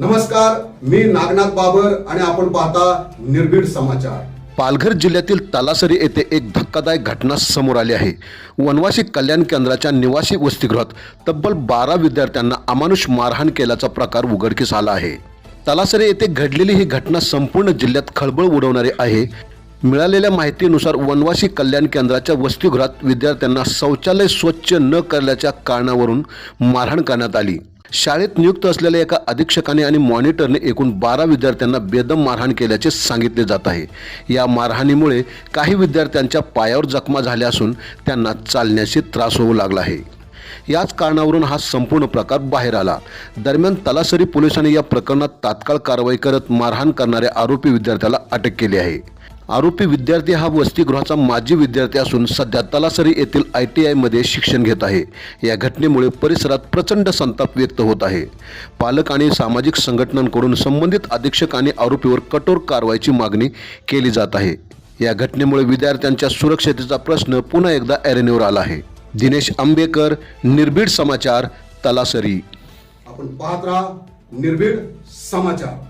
नमस्कार मी नागनाथ बाबर आणि आपण पाहता निर्भीड समाचार. पालघर जिल्ह्यातील तलासरी येथे एक धक्कादायक घटना समोर आली आहे. वनवासी कल्याण केंद्राच्या निवासी वसतिगृहात तब्बल बारा विद्यार्थ्यांना अमानुष मारहाण केल्याचा प्रकार उघडकीस आला आहे. तलासरी येथे घडलेली ही घटना संपूर्ण जिल्ह्यात खळबळ उडवणारी आहे. मिळालेल्या माहितीनुसार वनवासी कल्याण केंद्राच्या वसतिगृहात विद्यार्थ्यांना शौचालय स्वच्छ न करण्याच्या कारणावरून मारहाण करण्यात आली. शाळेत नियुक्त असलेल्या एका अधीक्षकाने आणि मॉनिटरने एकूण बारा विद्यार्थ्यांना बेदम मारहाण केल्याचे सांगितले जात आहे. या मारहाणीमुळे काही विद्यार्थ्यांच्या पायावर जखमा झाल्या असून त्यांना चालण्याशी त्रास होऊ लागला आहे. याच कारणावरून हा संपूर्ण प्रकार बाहेर आला. दरम्यान तलासरी पोलिसांनी या प्रकरणात तात्काळ कारवाई करत मारहाण करणाऱ्या आरोपी विद्यार्थ्याला अटक केली आहे. आरोपी विद्यार्थी हा वसतिगृहाचा माजी विद्यार्थी असून सध्या तलासरी येथील आय टी आयमध्ये शिक्षण घेत आहे. या घटनेमुळे परिसरात प्रचंड संताप व्यक्त होत आहे. पालक आणि सामाजिक संघटनांकडून संबंधित अधीक्षक आणि आरोपीवर कठोर कारवाईची मागणी केली जात आहे. या घटनेमुळे विद्यार्थ्यांच्या सुरक्षतेचा प्रश्न पुन्हा एकदा ऐरणीवर आला आहे. दिनेश आंबेकर निर्भीड समाचार तलासरी. आपण पाहत राहा निर्भीड समाचार.